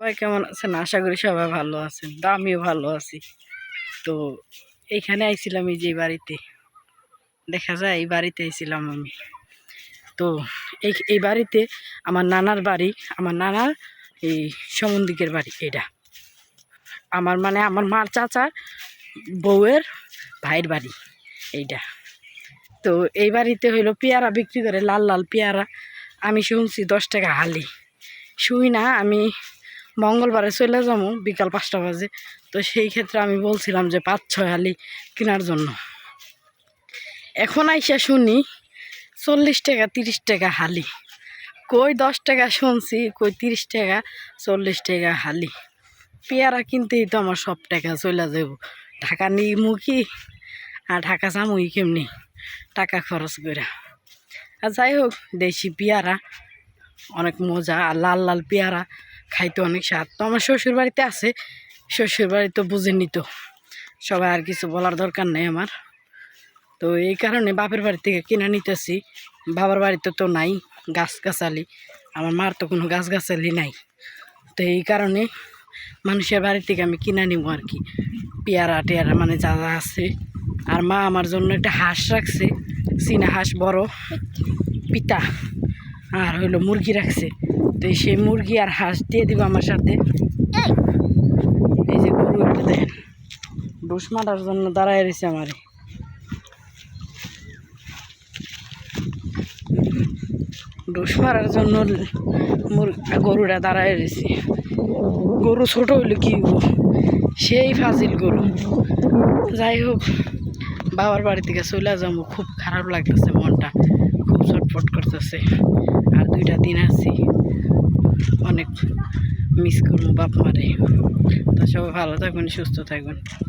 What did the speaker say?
সবাই কেমন আছেন? আশা করি সবাই ভালো আছেন। তো আমিও ভালো আছি। তো এইখানে আইছিলাম এই যে বাড়িতে। দেখা যায়, এই বাড়িতে আইছিলাম আমি। তো এই এই বাড়িতে আমার নানার বাড়ি, আমার নানার এই সমন্দিকের বাড়ি এটা আমার মানে আমার মার চাচার বউয়ের ভাইয়ের বাড়ি, এইটা। তো এই বাড়িতে হইল পেয়ারা বিক্রি করে, লাল লাল পেয়ারা। আমি শুনছি দশ টাকা হালি। শুই না, আমি মঙ্গলবারে চলে যাব, বিকাল পাঁচটা বাজে। তো সেই ক্ষেত্রে আমি বলছিলাম যে পাঁচ ছয় হালি কেনার জন্য। এখন আইসা শুনি চল্লিশ টাকা, তিরিশ টাকা হালি। কই দশ টাকা শুনছি, কই তিরিশ টাকা, চল্লিশ টাকা হালি। পেয়ারা কিনতেই তো আমার সব টাকা চলে যাব ঢাকা নিই মুখি আর ঢাকা চামুই কেমনি? টাকা খরচ করে আর যাই হোক, দেশি পেয়ারা, অনেক মজা, আর লাল লাল পেয়ারা। খাইতে অনেক স্বাদ। তো আমার শ্বশুর বাড়িতে আছে, শ্বশুর বাড়ি তো বুঝেনি তো সবাই আর কিছু বলার দরকার নেই আমার। তো এই কারণে বাপের বাড়ি থেকে কিনে নিতেছি। বাবার বাড়িতে তো নাই গাছ গাছালি আমার মার তো কোনো গাছ গাছালি নাই। তো এই কারণে মানুষের বাড়ি থেকে আমি কিনে নিব আর কি। পেয়ারা টেয়ারা মানে যা যা আছে। আর মা আমার জন্য একটা হাঁস রাখছে। চীনা হাঁস বড়। পিতা। আর হইল মুরগি রাখছে। তো সেই মুরগি আর হাঁস দিয়ে দিব আমার সাথে। এই যে গরু একটা দেখেন ডুস মারার জন্য দাঁড়ায় রয়েছে আমার। ডুস মারার জন্য গরুটা দাঁড়ায় রয়েছে। গরু ছোট হইলে কি? সেই ফাজিল গরু। যাই হোক, বাবার বাড়ি থেকে চলে যাব। খুব খারাপ লাগতেছে মনটা। ছটফট করতেছে। আর দুইটা দিন আছি। অনেক মিস করব বাপ মারে। তা সবাই ভালো থাকবেন সুস্থ থাকবেন